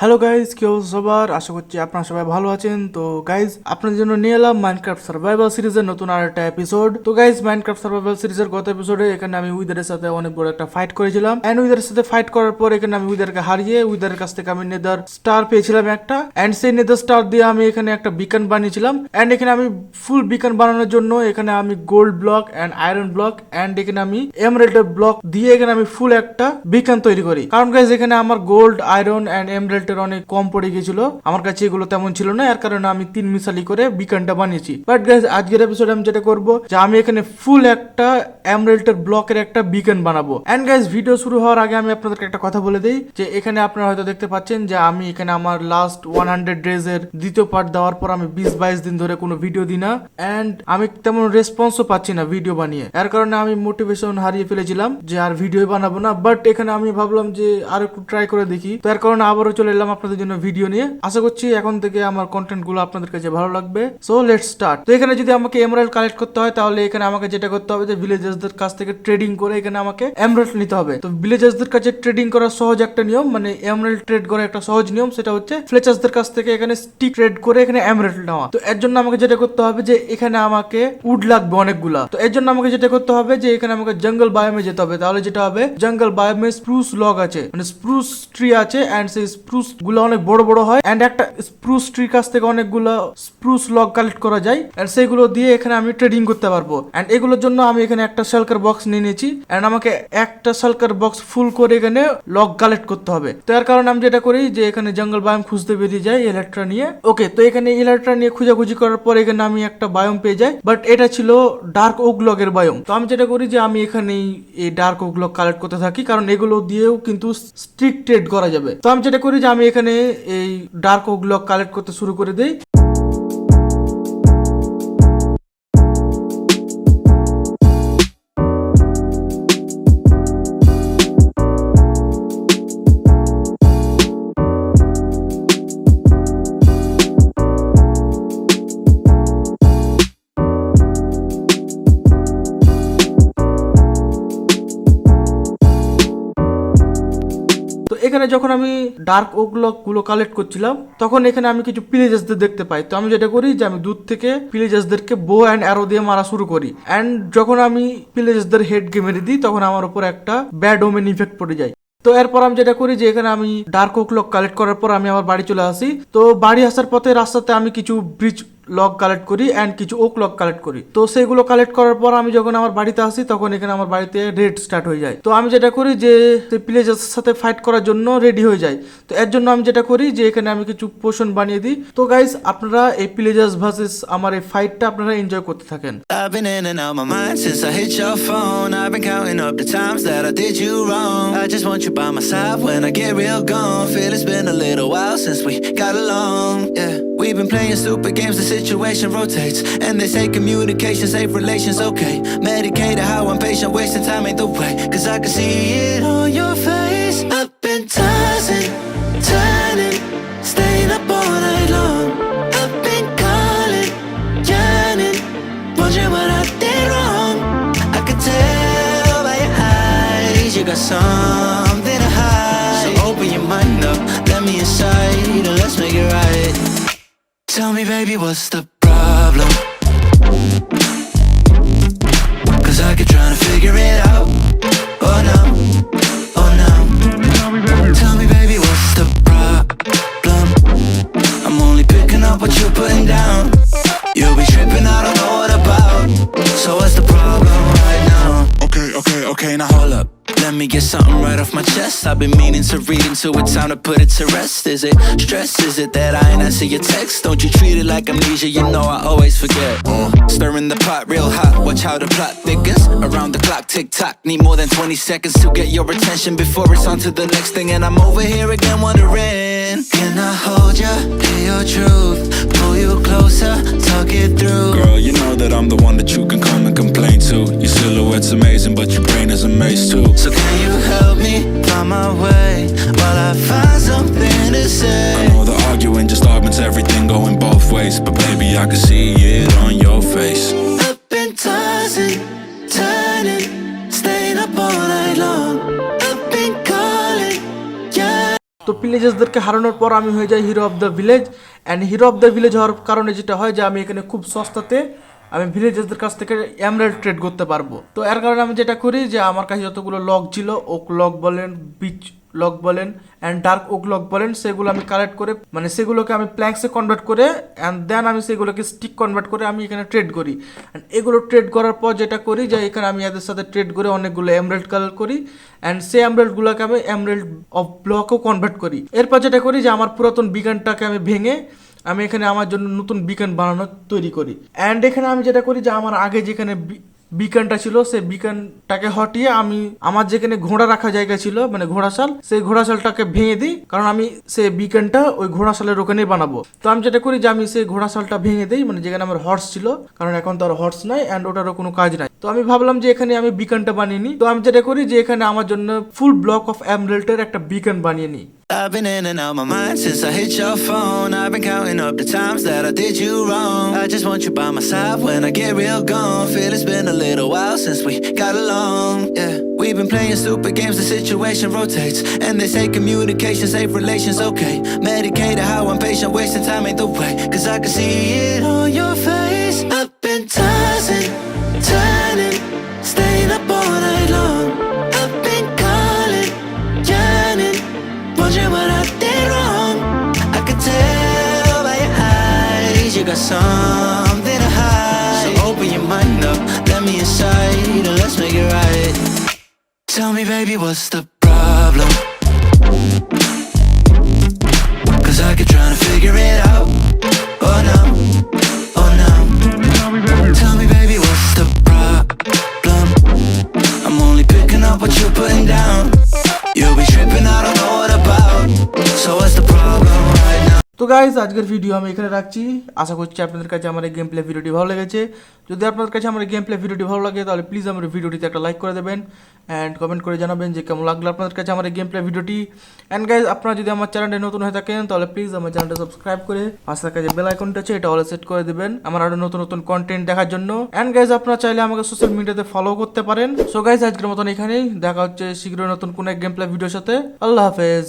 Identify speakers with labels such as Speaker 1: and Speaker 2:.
Speaker 1: Hello guys কি অবস্থা সবার? আশা করছি আপনারা সবাই ভালো আছেন। তো গাইজ আপনাদের জন্য নিয়ে এলাম মাইনক্রাফট সার্ভাইভাল সিরিজের নতুন আর একটা এপিসোড তো গাইজ মাইনক্রাফট সার্ভাইভাল সিরিজের গত এপিসোডে এখানে আমি উইদারের সাথে অনেক বড় একটা ফাইট করেছিলাম। এন্ড উইদারের সাথে ফাইট করার পর এখানে আমি উইদারকে হারিয়ে উইদারের কাছ থেকে আমি নেদার স্টার পেয়েছিলাম একটা। এন্ড সেই নেদার স্টার দিয়ে আমি এখানে একটা বিকন বানিয়েছিলাম। এন্ড এখানে আমি ফুল বিকন বানানোর জন্য এখানে আমি gold block and iron block and এখানে আমি এমরেল্টের ব্লক দিয়ে এখানে আমি ফুল একটা বিকন তৈরি করি। কারণ গাইজ এখানে আমার গোল্ড আয়রন এন্ড এমরেল্টের অনেক কম পড়ে গেছিল। আমার কাছে এগুলো তেমন ছিল না, এর কারণে আমি তিন মিশালি করে বিকনটা বানিয়েছি। বাট গাইজ আজকের এপিসোডে আমি যেটা করব, যে আমি এখানে ফুল একটা এমরেল্টের ব্লকের একটা বিকন বানাবো। এন্ড গাইজ ভিডিও শুরু হওয়ার আগে আমি আপনাদেরকে একটা কথা বলে দিই, যে এখানে আপনারা হয়তো দেখতে পাচ্ছেন যে আমি এখানে আমার লাস্ট ওয়ান হান্ড্রেড ডেজ এর দ্বিতীয় পার্ট দেওয়ার পর আমি বিশ বাইশ দিন ধরে কোনো ভিডিও দিই না। অ্যান্ড আমি তেমন রেসপন্সও পাচ্ছি না ভিডিও বানিয়ে। এর কারণে আমি মোটিভেশন হারিয়ে ফেলেছিলাম যে আর ভিডিও বানাবো না। বাট এখানে আমি ভাবলাম যে আর একটু ট্রাই করে দেখি। তো এর কারণে আবারও চলে এলাম আপনাদের জন্য ভিডিও নিয়ে। আশা করছি এখন থেকে আমার কন্টেন্টগুলো আপনাদের কাছে ভালো লাগবে। সো লেট স্টার্ট তো এখানে যদি আমাকে এমরাইল কালেক্ট করতে হয়, তাহলে এখানে আমাকে যেটা করতে হবে যে ভিলেজার্সদের কাছ থেকে ট্রেডিং করে এখানে আমাকে এমরাইল নিতে হবে। তো ভিলেজার্সদের কাছে ট্রেডিং করার সহজ একটা নিয়ম মানে এমরাইল ট্রেড করার একটা সহজ নিয়ম, সেটা হচ্ছে ফ্লেচার্সদের কাছ থেকে এখানে স্টিক ট্রেড করে এখানে এমরাইল নেওয়া। তো এর জন্য আমাকে যেটা করতে হবে যে, এখানে আমাকে উড লাগবে অনেকগুলা। তো এর জন্য আমাকে যেটা করতে হবে যে, এখানে আমাকে জঙ্গল বায়োমে যেতে হবে। তাহলে যেটা হবে জঙ্গল বায়োমে স্প্রুস লগ আছে। মানে স্প্রুস ট্রি আছে এন্ড সেই স্প্রুস গুলো অনেক বড় বড় হয় এন্ড একটা স্প্রুস ট্রির কাছ থেকে অনেকগুলো স্প্রুস লগ কালেক্ট করা যায় এন্ড সেইগুলো দিয়ে এখানে আমি ট্রেডিং করতে পারব। এন্ড এগুলোর জন্য আমি এখানে একটা সালকার বক্স নিয়ে নিয়েছি এন্ড আমাকে একটা সালকার বক্স ফুল করে এখানে লগ কালেক্ট করতে হবে। তো এর কারণে আমি যেটা করি যে এখানে জঙ্গল বায়োম খুঁজতে বেরিয়ে যাই ইলেকট্রা নিয়ে। ওকে তো এখানে ইলেকট্রা নিয়ে খুঁজাখুঁজি করার পর এখানে আমি একটা বায়োম পেয়ে যাই বাট এটা ছিল ডার্ক ওক লগের বায়োম তো আমি যেটা করি যে আমি এখানে এই ডার্ক ওক লগ কালেক্ট করতে থাকি, কারণ এগুলো দিয়েও কিন্তু স্ট্রিক ট্রেড করা যাবে। তো আমি যেটা করি যে আমি এখানে এই ডার্ক ওগুলো কালেক্ট করতে শুরু করে দিই। যখন আমি ডার্ক ওগুলো গুলো কালেক্ট করছিলাম, তখন এখানে আমি কিছু পিলেজাসদের দেখতে পাই। তো আমি যেটা করি যে আমি দূর থেকে পিলেজাসদেরকে বো অ্যান্ড অ্যারো দিয়ে মারা শুরু করি। অ্যান্ড যখন আমি পিলেজাসদের হেডকে মেরে দিই, তখন আমার উপর একটা ব্যাড ওমেন ইফেক্ট পড়ে যায়। তো এরপর আমি যেটা করি যে এখানে আমি ডার্ক ওক লক কালেক্ট করার পর আমি আমার বাড়ি চলে আসি। তো বাড়ি আসার পথে রাস্তাতে আমি কিছু ব্রিজ লক কালেক্ট করি অ্যান্ড কিছু ওক লক কালেক্ট করি। তো সেগুলো কালেক্ট করার পর আমি যখন আমার বাড়িতে আসি তখন এখানে আমার বাড়িতে রেড স্টার্ট হয়ে যায়। তো আমি যেটা করি যে সেই প্লেজার্সের সাথে ফাইট করার জন্য রেডি হয়ে যায়। তো এর জন্য আমি যেটা করি যে এখানে আমি কিছু পোষণ বানিয়ে দিই। তো গাইস আপনারা এই প্লেজার্স ভার্সেস আমার এই ফাইটটা আপনারা এনজয় করতে থাকেন.
Speaker 2: Feel it's been a little while since we got along. Yeah, we've been playing stupid games, the situation rotates. And they say communication, safe relations, okay. Medicated how I'm patient, wasting time ain't the way. Cause I can see it on your face. I've been tossing, turning, staying up all night long. I've been calling, yearning, wondering what I did wrong. I could tell by your eyes you got something to hide. So open your mind up, let me inside, Tell me, baby, what's the problem? Cause I keep trying to figure it out. Get something right off my chest. I've been meaning to read into it, time to put it to rest. Is it stress? Is it that I ain't answer your text? Don't you treat it like amnesia? You know I always forget. Uh, stirring the pot real hot, watch how the plot thickens. Around the clock, tick tock. Need more than 20 seconds to get your attention before it's on to the next thing. And I'm over here again wondering Can I hold ya? Hear your truth, pull you closer, talk it through.
Speaker 3: Girl, you know that I'm the one that you can come and complain to. Your silhouette's amazing, but your brain is a maze too.
Speaker 2: So can you help me find my way while I find something to say?
Speaker 3: I
Speaker 2: say?
Speaker 3: know the arguing just augments everything going both ways, but baby, I can see it on your face.
Speaker 2: I've been tossing,
Speaker 1: তো ভিলেজেসদেরকে হারানোর পর আমি হয়ে যাই hero of the village and hero of the village হওয়ার কারণে যেটা হয় যে আমি এখানে খুব সস্তাতে আমি ভিলেজেসদের কাছ থেকে এমরাল্ড ট্রেড করতে পারব। তো এর কারণে আমি যেটা করি যে আমার কাছে যতগুলো লক ছিল, ওক লক বলেন বিচ লক বলেন অ্যান্ড ডার্ক ওক লক বলেন, সেগুলো আমি কালেক্ট করে মানে সেগুলোকে আমি প্ল্যাঙ্কসে কনভার্ট করে অ্যান্ড দেন আমি সেগুলোকে স্টিক কনভার্ট করে আমি এখানে ট্রেড করি। অ্যান্ড এগুলো ট্রেড করার পর যেটা করি, যে এখানে আমি এদের সাথে ট্রেড করে অনেকগুলো এমরেল্ড কালার করি অ্যান্ড সেই এমরাল্ডগুলোকে আমি এমরাল্ড অফ ব্লকও কনভার্ট করি। এরপর যেটা করি, যে আমার পুরাতন বিগানটাকে আমি ভেঙে, আমি এখানে আমার জন্য নতুন বিকান বানানো তৈরি করি। অ্যান্ড এখানে আমি যেটা করি, যে আমার আগে যেখানে বিকানটা ছিল, সেই বিকানটাকে হটিয়ে আমি, আমার যেখানে ঘোড়া রাখা জায়গা ছিল মানে ঘোড়াশাল, সেই ঘোড়াশালটাকে ভেঙে দিই, কারণ আমি সেই বিকানটা ওই ঘোড়াশালের ওখানেই বানাবো। তো আমি যেটা করি যে, আমি সেই ঘোড়াশালটা ভেঙে দিই মানে যেখানে আমার হর্স ছিল, কারণ এখন তো আর হর্স নাই অ্যান্ড ওটারও কোনো কাজ নাই। তো আমি ভাবলাম যে, এখানে আমি বিকানটা বানিয়ে নিই। তো আমি যেটা করি যে, এখানে আমার জন্য ফুল ব্লক অফ অ্যামরেল্টের একটা বিকান বানিয়ে নিই।
Speaker 2: I've been in and out my mind since I hit your phone. I've been counting up the times that I did you wrong. I just want you by my side when I get real gone. Feel it's been a little while since we got along. Yeah, we've been playing stupid games, the situation rotates. And they say communication, safe relations, okay. Medicated how I'm patient, wasting time ain't the way. Cause I can see it you got something to hide. So open your mind up, let me inside, and let's make it right. Tell me, baby, what's the problem? Cause I keep trying to figure it out.
Speaker 1: তো guys আজকের video আমি এখানে রাখছি। আশা করছি আপনাদের কাছে আমার এই গেম প্লে ভিডিওটি ভালো লেগেছে। যদি আপনাদের কাছে আমার গেম প্লে ভিডিওটি ভালো লাগে, তাহলে প্লিজ আমার ভিডিওটিতে একটা লাইক করে দেবেন অ্যান্ড কমেন্ট করে জানাবেন যে কেমন লাগল আপনাদের কাছে আমার এই গেম প্লে ভিডিওটি অ্যান্ড গাইজ আপনারা যদি আমার চ্যানেলে নতুন হয়ে থাকেন, তাহলে প্লিজ আমার চ্যানেলটা সাবস্ক্রাইব করে পাশে যে বেল আইকনটা আছে, এটা অলে সেট করে দেবেন আমার আরও নতুন নতুন কন্টেন্ট দেখার জন্য। অ্যান্ড গাইজ আপনারা চাইলে আমাকে সোশ্যাল মিডিয়াতে ফলো করতে পারেন। সো গাইজ আজকের মতন এখানেই। দেখা হচ্ছে শীঘ্রই নতুন কোনো এক গেম প্লে ভিডিওর সাথে। আল্লাহ হাফেজ।